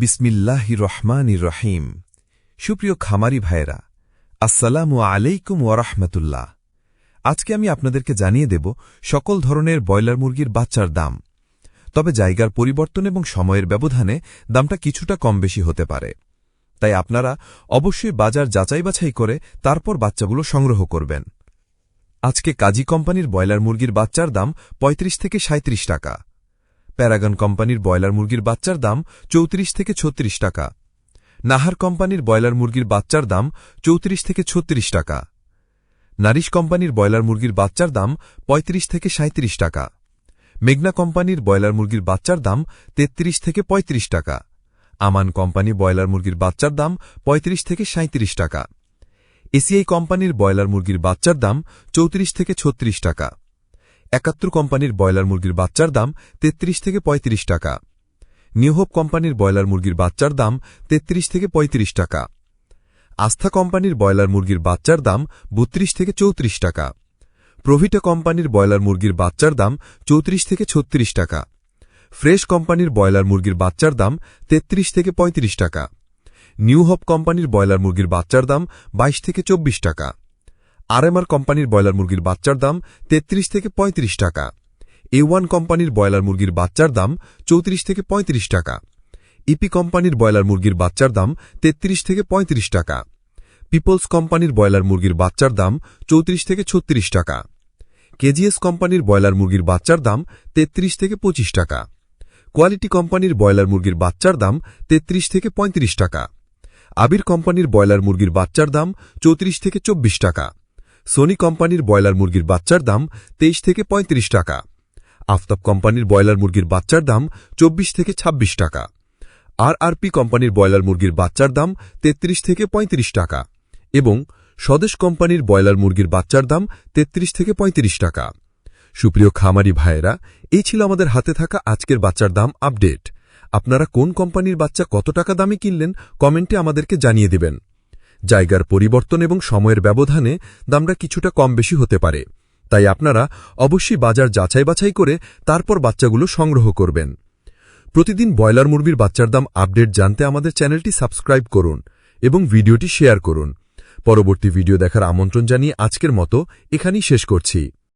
বিসমিল্লাহি রহমান রহিম। সুপ্রিয় খামারি ভাইয়েরা, আসসালামু আলাইকুম ওয়ারহমতুল্লাহ আজকে আমি আপনাদেরকে জানিয়ে দেব সকল ধরনের ব্রয়লার মুরগির বাচ্চার দাম। তবে জায়গার পরিবর্তন এবং সময়ের ব্যবধানে দামটা কিছুটা কম বেশি হতে পারে। তাই আপনারা অবশ্যই বাজার যাচাই বাছাই করে তারপর বাচ্চাগুলো সংগ্রহ করবেন। আজকে কাজী কোম্পানির ব্রয়লার মুরগির বাচ্চার দাম ৩৫ থেকে সাঁত্রিশ টাকা। প্যারাগন কোম্পানির ব্রয়লার মুরগির বাচ্চার দাম চৌত্রিশ থেকে ছত্রিশ টাকা। নাহার কোম্পানির ব্রয়লার মুরগির বাচ্চার দাম চৌত্রিশ থেকে ছত্রিশ টাকা। নারিশ কোম্পানির ব্রয়লার মুরগির বাচ্চার দাম ৩৫ থেকে সাঁত্রিশ টাকা। মেঘনা কোম্পানির ব্রয়লার মুরগির বাচ্চার দাম ৩৩ থেকে ৩৫ টাকা। আমান কোম্পানি ব্রয়লার মুরগির বাচ্চার দাম ৩৫ থেকে সাঁত্রিশ টাকা। এসিআই কোম্পানির ব্রয়লার মুরগির বাচ্চার দাম চৌত্রিশ থেকে ছত্রিশ টাকা। একাত্তর কোম্পানির ব্রয়লার মুরগির বাচ্চার দাম ৩৩ থেকে ৩৫ টাকা। নিউহোপ কোম্পানির ব্রয়লার মুরগির বাচ্চার দাম ৩৩ থেকে ৩৫ টাকা। আস্থা কোম্পানির ব্রয়লার মুরগির বাচ্চার দাম ৩২ থেকে চৌত্রিশ টাকা। প্রভিটা কোম্পানির ব্রয়লার মুরগির বাচ্চার দাম চৌত্রিশ থেকে ছত্রিশ টাকা। ফ্রেশ কোম্পানির ব্রয়লার মুরগির বাচ্চার দাম ৩৩ থেকে ৩৫ টাকা। নিউহপ কোম্পানির ব্রয়লার মুরগির বাচ্চার দাম ২২ থেকে ২৪ টাকা। আরএমআর কোম্পানির ব্রয়লার মুরগির বাচ্চার দাম ৩৩ থেকে ৩৫ টাকা। এ ওয়ান কোম্পানির ব্রয়লার মুরগির বাচ্চার দাম ৩৪ থেকে ৩৫ টাকা। ইপি কোম্পানির ব্রয়লার মুরগির বাচ্চার দাম ৩৩ থেকে ৩৫ টাকা। পিপলস কোম্পানির ব্রয়লার মুরগির বাচ্চার দাম ৩৪ থেকে ৩৬ টাকা। কেজিএস কোম্পানির ব্রয়লার মুরগির বাচ্চার দাম ৩৩ থেকে ২৫ টাকা। কোয়ালিটি কোম্পানির ব্রয়লার মুরগির বাচ্চার দাম ৩৩ থেকে ৩৫ টাকা। আবির কোম্পানির ব্রয়লার মুরগির বাচ্চার দাম ৩৪ থেকে ২৪ টাকা। সোনি কোম্পানির ব্রয়লার মুরগির বাচ্চার দাম ২৩ থেকে ৩৫ টাকা। আফতাব কোম্পানির ব্রয়লার মুরগির বাচ্চার দাম ২৪ থেকে ২৬ টাকা। আর আরপি কোম্পানির ব্রয়লার মুরগির বাচ্চার দাম ৩৩ থেকে ৩৫ টাকা এবং স্বদেশ কোম্পানির ব্রয়লার মুরগির বাচ্চার দাম ৩৩ থেকে ৩৫ টাকা। সুপ্রিয় খামারি ভাইয়েরা, এই ছিল আমাদের হাতে থাকা আজকের বাচ্চার দাম আপডেট। আপনারা কোন কোম্পানির বাচ্চা কত টাকা দামে কিনলেন কমেন্টে আমাদেরকে জানিয়ে দেবেন। জায়গার পরিবর্তন এবং সময়ের ব্যবধানে দামটা কিছুটা কম বেশি হতে পারে। তাই আপনারা অবশ্যই বাজার যাচাই বাছাই করে তারপর বাচ্চাগুলো সংগ্রহ করবেন। প্রতিদিন ব্রয়লার মুরগির বাচ্চার দাম আপডেট জানতে আমাদের চ্যানেলটি সাবস্ক্রাইব করুন এবং ভিডিওটি শেয়ার করুন। পরবর্তী ভিডিও দেখার আমন্ত্রণ জানিয়ে আজকের মতো এখানেই শেষ করছি।